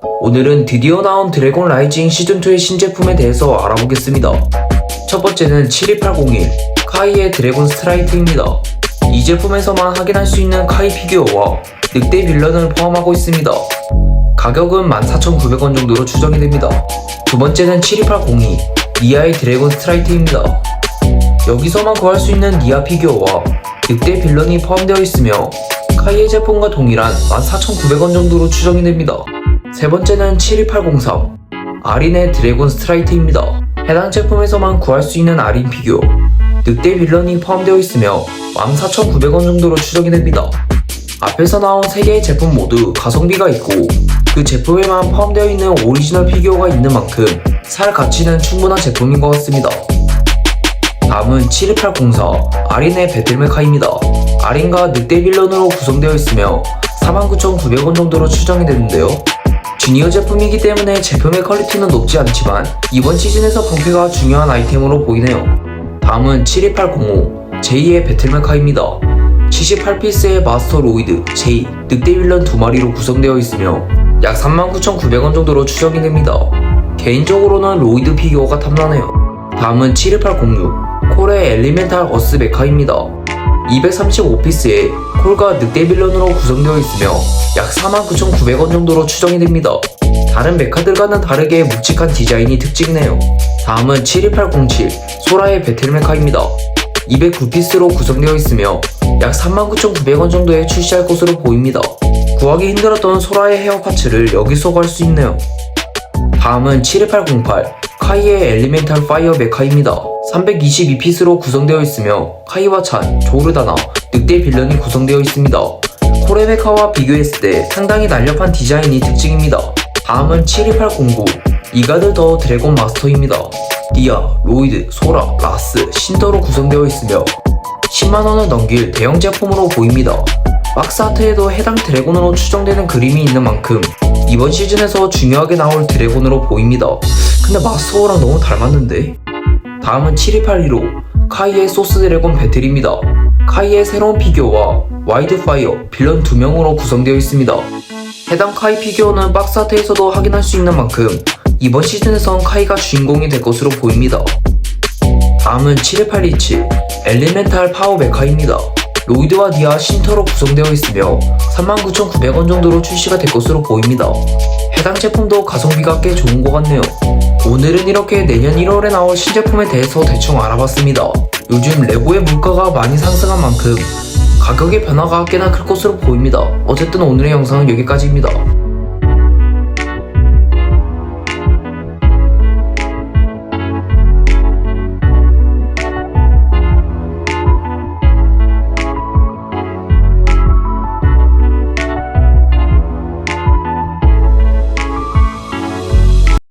오늘은 드디어 나온 드래곤 라이징 시즌2의 신제품에 대해서 알아보겠습니다. 첫 번째는 72801 카이의 드래곤 스트라이크입니다. 이 제품에서만 확인할 수 있는 카이 피규어와 늑대 빌런을 포함하고 있습니다. 가격은 14,900원 정도로 추정이 됩니다. 두 번째는 72802 니아의 드래곤 스트라이트입니다. 여기서만 구할 수 있는 니아 피규어와 늑대 빌런이 포함되어 있으며 카이의 제품과 동일한 14,900원 정도로 추정이 됩니다. 세 번째는 72803 아린의 드래곤 스트라이트입니다. 해당 제품에서만 구할 수 있는 아린 피규어 늑대 빌런이 포함되어 있으며 14,900원 정도로 추정이 됩니다. 앞에서 나온 3개의 제품 모두 가성비가 있고 그 제품에만 포함되어 있는 오리지널 피규어가 있는 만큼 살 가치는 충분한 제품인 것 같습니다. 다음은 72804 아린의 배틀메카입니다. 아린과 늑대 빌런으로 구성되어 있으며 49,900원 정도로 추정이 되는데요. 주니어 제품이기 때문에 제품의 퀄리티는 높지 않지만 이번 시즌에서 방패가 중요한 아이템으로 보이네요. 다음은 72805 제2의 배틀메카입니다. 78피스의 마스터 로이드, 제이, 늑대 빌런 두 마리로 구성되어 있으며 약 39,900원 정도로 추정이 됩니다. 개인적으로는 로이드 피규어가 탐나네요. 다음은 72806 콜의 엘리멘탈 어스 메카입니다. 235피스에 콜과 늑대 빌런으로 구성되어 있으며 약 49,900원 정도로 추정이 됩니다. 다른 메카들과는 다르게 묵직한 디자인이 특징이네요. 다음은 72807 소라의 배틀 메카입니다. 209피스로 구성되어 있으며 약 39,900원 정도에 출시할 것으로 보입니다. 구하기 힘들었던 소라의 헤어 파츠를 여기서 구할 수 있네요. 다음은 72808 카이의 엘리멘탈 파이어 메카입니다. 322피스로 구성되어 있으며 카이와 찬, 조르다나, 늑대 빌런이 구성되어 있습니다. 코레 메카와 비교했을 때 상당히 날렵한 디자인이 특징입니다. 다음은 72809 이가드 더 드래곤 마스터입니다. 디아, 로이드, 소라, 라스, 신더로 구성되어 있으며 10만원을 넘길 대형 제품으로 보입니다. 박스 아트에도 해당 드래곤으로 추정되는 그림이 있는 만큼 이번 시즌에서 중요하게 나올 드래곤으로 보입니다. 근데 마스터랑 너무 닮았는데? 다음은 72815 카이의 소스 드래곤 배틀입니다. 카이의 새로운 피규어와 와이드 파이어 빌런 2명으로 구성되어 있습니다. 해당 카이 피규어는 박스 아트에서도 확인할 수 있는 만큼 이번 시즌에선 카이가 주인공이 될 것으로 보입니다. 다음은 72827 엘리멘탈 파워 메카입니다. 로이드와 니아 신터로 구성되어 있으며 39,900원 정도로 출시가 될 것으로 보입니다. 해당 제품도 가성비가 꽤 좋은 것 같네요. 오늘은 이렇게 내년 1월에 나올 신제품에 대해서 대충 알아봤습니다. 요즘 레고의 물가가 많이 상승한 만큼 가격의 변화가 꽤나 클 것으로 보입니다. 어쨌든 오늘의 영상은 여기까지입니다.